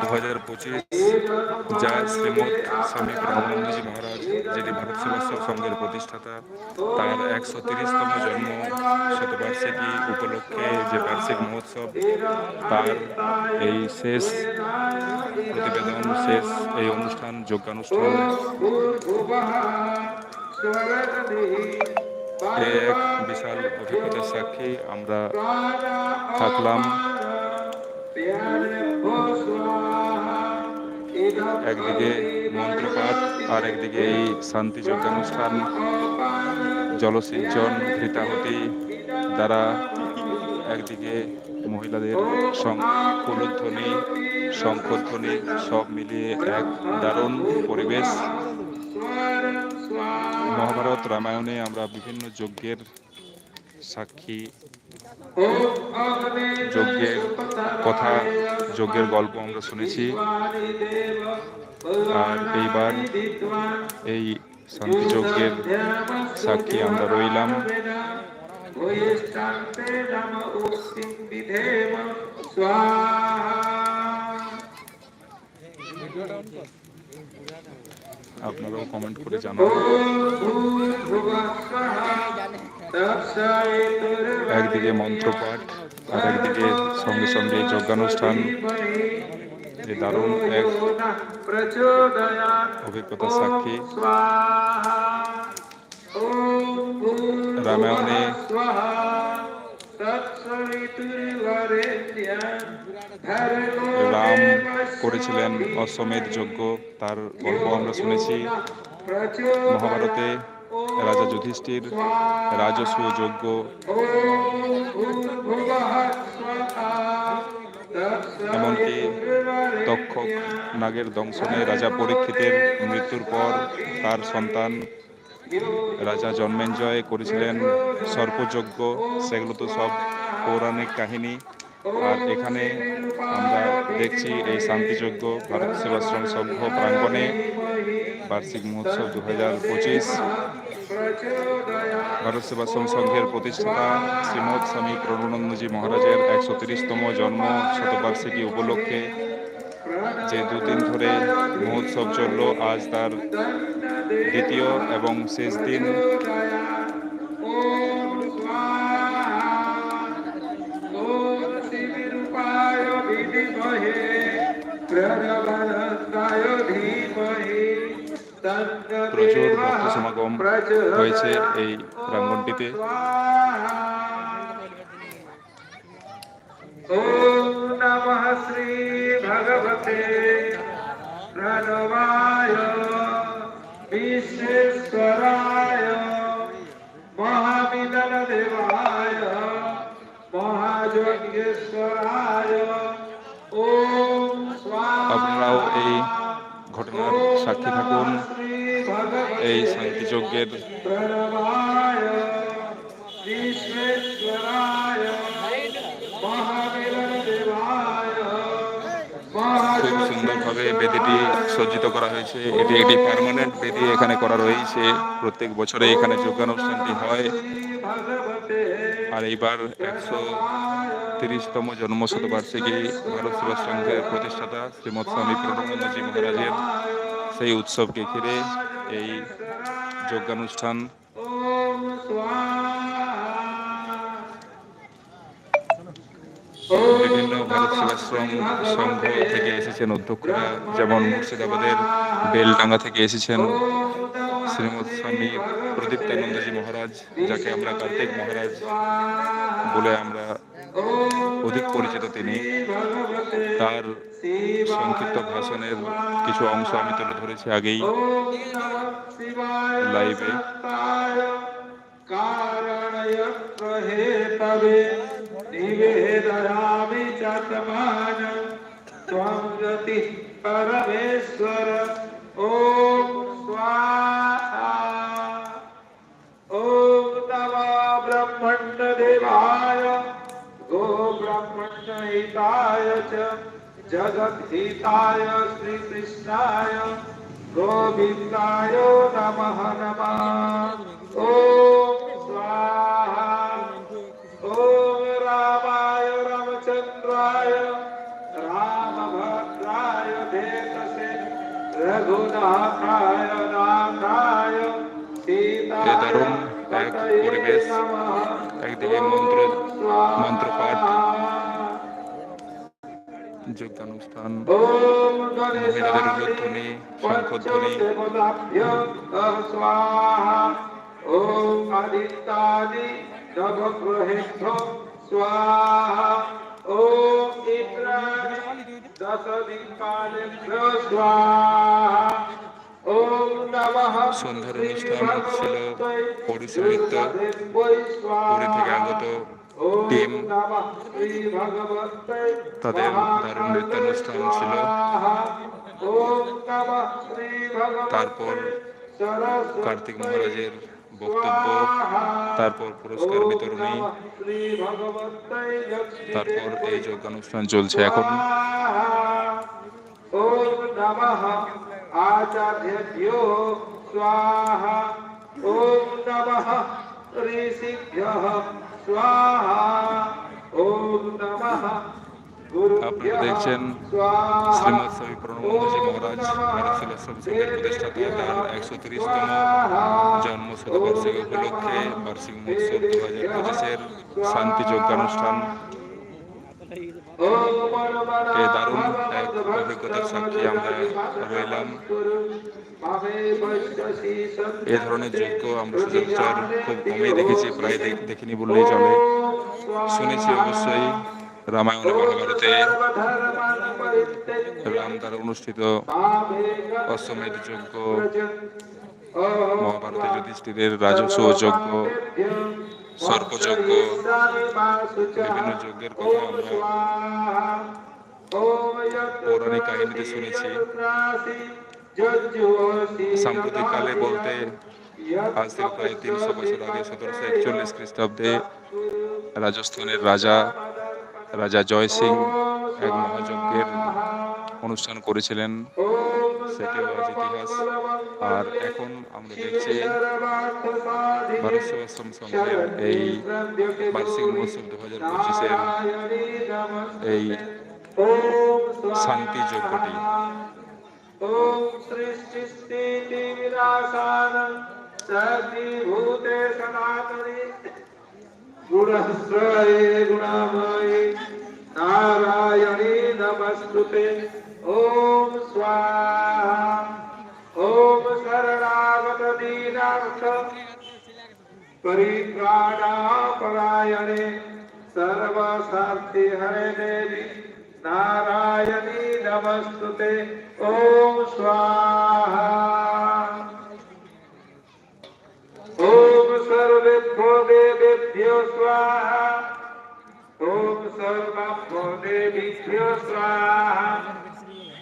দু হাজার পঁচিশ যা শ্রীমৎ স্বামী ব্রহ্মানন্দজি মহারাজ, যিনি ভারত সেবাশ্রম সংঘের প্রতিষ্ঠাতা, তার একশো তিরিশতম জন্ম শতবার্ষিকী উপলক্ষে যে বার্ষিক মহোৎসব, তার এই শেষ প্রতিবেদন, শেষ এই অনুষ্ঠান যোগ্যানুষ্ঠান এক বিশাল অভিজ্ঞতার সাক্ষী। আমরা থাকলাম। একদিকে মন্ত্রপাঠ আর একদিকে এই শান্তি যজ্ঞানুষ্ঠান জলসিঞ্চন, ঘৃতাহতি দ্বারা একদিকে মহিলাদের কুলধ্বনি শঙ্খধ্বনি সব মিলিয়ে এক দারুণ পরিবেশ। মহাভারত রামায়ণে আমরা বিভিন্ন যজ্ঞের সাক্ষী, যজ্ঞের কথা, যজ্ঞের গল্প আমরা শুনেছি। আর এইবার এই শান্তি যজ্ঞের সাক্ষী আমরা রইলাম। আপনারাও কমেন্ট করে জানাবেন একদিকে মন্ত্রপাঠ আর একদিকে সঙ্গে সঙ্গে যজ্ঞানুষ্ঠান। যে দারুণ এক অভিজ্ঞতা সাক্ষী। রামায়ণে রাম করেছিলেন অশ্বমেধ যজ্ঞ, তার গল্প আমরা শুনেছি। মহাভারতে রাজা যুধিষ্ঠির, রাজস্ব যজ্ঞ এমনকি তক্ষক নাগের দংশনে রাজা পরীক্ষিতের মৃত্যুর পর তার সন্তান রাজা জন্মেঞ্জয় করেছিলেন। সর্পযজ্ঞ, সেগুলো তো সব পৌরাণিক কাহিনী। আর এখানে আমরা দেখছি এই শান্তিযজ্ঞ ভারত সেবাশ্রম সংঘ প্রাঙ্গণে বার্ষিক মহোৎসব দু হাজার পঁচিশ। ভারত সেবাশ্রম সংঘের প্রতিষ্ঠাতা শ্রীমৎ স্বামী প্রণানন্দজি মহারাজের একশো তিরিশতম জন্ম শতবার্ষিকী উপলক্ষে যে দুদিন ধরে মহোৎসব চলল, আজ তার দ্বিতীয় এবং শেষ দিন। প্রচুর ভক্ত সমাগম হয়েছে এই প্রাঙ্গণটিতে ॐ नमः श्रीभगवते प्रणवाय विश्वेश्वराय এই ঘটনার সাক্ষী থাকুন। এই শান্তিযজ্ঞের সুন্দরভাবে বেদিটি সজ্জিত করা হয়েছে। এটি একটি পার্মানেন্ট বেদি এখানে করা রয়েছে। প্রত্যেক বছরে এখানে যোগানুষ্ঠানটি হয়। আর এইবার একশো তিরিশতম জন্ম শতবার্ষিকী ভারত সেবা সংঘের প্রতিষ্ঠাতা শ্রীমৎ স্বামী প্রণবানন্দজি মহারাজের সেই উৎসবকে ঘিরে এই যজ্ঞানুষ্ঠান ভারত সেবাশ্রম সংঘ থেকে এসেছেন অধ্যক্ষরা, যেমন মুর্শিদাবাদের বেলডাঙ্গা থেকে এসেছেন শ্রীমদ স্বামী প্রদীপ্তানন্দজি মহারাজ, যাকে আমরা কার্তিক মহারাজ বলে আমরা অধিক পরিচিত তিনি। তার সংক্ষিপ্ত ভাষণের কিছু অংশ আমি তুলে ধরেছি আগেই লাইভে কারণয় निवेदयामि च तमान त्वं गतिः परमेश्वर। ॐ स्वाहा। ॐ नमो ब्रह्मण्डदेवाय। गो ब्रह्मण्डहिताय च। जगद्धिताय श्रीकृष्णाय। गोविन्दाय नमः नमः। যোগানুষ্ঠান ওম মহিলাদের উলুধ্বনি শঙ্খধ্বনি স্বাহা ওম আদিত্যাদি নবগ্রহেভ্য স্বাহা ওম ইন্দ্রাণি দশ স্বাহা সন্ধ্যার অনুষ্ঠান ছিল ওড়িশি নৃত্য পুরী থেকে আগত টিম তাদের দারুণ নৃত্যানুষ্ঠান ছিল তারপর কার্তিক মহারাজের বক্তব্য তারপর পুরস্কার বিতরণী তারপর এই যোগানুষ্ঠান চলছে এখন আচার্যভ্যো স্বাহা ওম নমঃ ঋষিভ্যः আপনারা দেখছেন শ্রীমদ স্বামী প্রণবানন্দজি মহারাজ প্রতিষ্ঠাতা তার একশো তিরিশতম জন্ম শতবার্ষিকী উপলক্ষে বার্ষিক মহোৎসব দু হাজার পঁচিশের শান্তি এই দারুণ এক অভিজ্ঞতার সাক্ষী আমরা রইলাম। এ ধরনের যজ্ঞ আমরা সচরাচর খুব কমই দেখেছি, প্রায় দেখ- দেখিনি বললেই চলে শুনেছি অবশ্যই রামায়ণ মহাভারতে রাম দ্বারা অনুষ্ঠিত অশ্বমেধ যজ্ঞ মহাভারতে যুধিষ্ঠিরের রাজস্ব যজ্ঞ সর্পযজ্ঞ, বিভিন্ন যজ্ঞের কথা আমরা পৌরাণিক কাহিনীতে শুনেছি। সাম্প্রতিককালে বলতে আজ থেকে প্রায় তিনশো বছর আগে সতেরোশো একচল্লিশ খ্রিস্টাব্দে রাজস্থানের রাজা রাজা জয় সিং এক মহাযজ্ঞের অনুষ্ঠান করেছিলেন। সেটিও আজ ইতিহাস আর এখন আমরা দেখছি ভারত সেবাশ্রম সংঘের এই বার্ষিক মহোৎসব দু হাজার পঁচিশের এই শান্তি যজ্ঞটি ওম সৃষ্টি স্থিতি বিনাশান সর্বভূতে সনাতনে। ઓમ સ્વાહા ઓમ શરણાગત દીનાથ પરિત્રાણા પરાયણે સર્વ સાથી હરે દેવી નારાયણી નમસ્તુતે ઓમ સ્વાહા ઓમ સર્વેભ્યો દેવેભ્યો સ્વાહા ઓમ સર્વભ્યો દેવીભ્યો સ્વાહા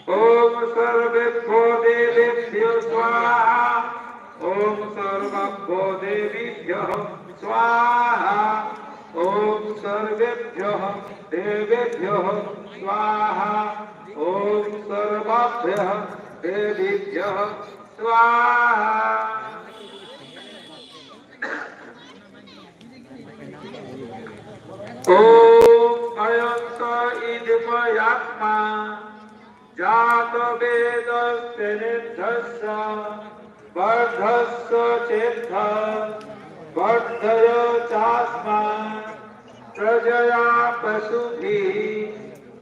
ओम सर्वे देवेभ्यो स्वाहा। ओम सर्वभ्यो देवीभ्य स्वाहा। ओम सर्वेभ्य देवेभ्य स्वाहा। ओम सर्वभ्य देवीभ्य स्वाहा। ओम अयंत इदमयात्मा जातवेदस्य निद्धस्य वर्धस्य चेद्ध वर्धय चास्मा, प्रजया पशुभिः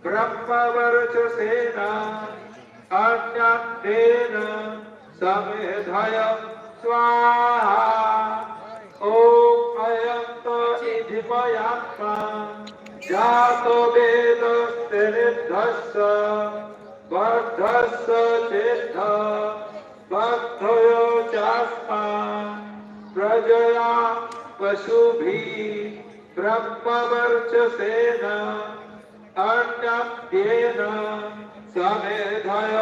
ब्रह्मवर्चसेन अन्यत्तेन समेधय स्वाहा। ॐ अयन्त इधिपयात्मा जातवेदस्य निद्धस्य श्रद्धस्तेष्ठ भक्तयो प्रजया पशुभिः ब्रह्मवर्चसेन अर्णव्येन समेधय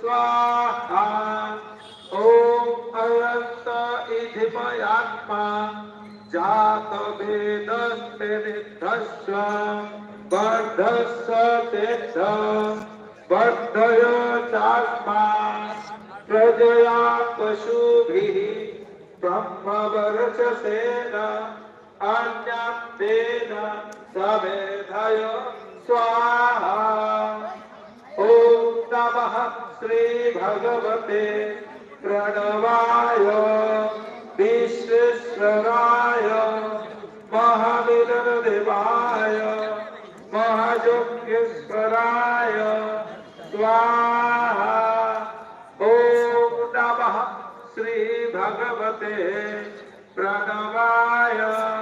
स्वाहा। ॐ अरन्त इति मयात्मा, जातभेदस्य निद्धस्व वर्धस्व तेष्ठ वर्धय चास्मान् प्रजया पशुभिः ब्रह्मवर्चसेन अन्यप्येन समेधय स्वाहा। ॐ नमः श्री भगवते प्रणवाय, विश्वेश्वराय महामिलन भगवते प्रणवाय।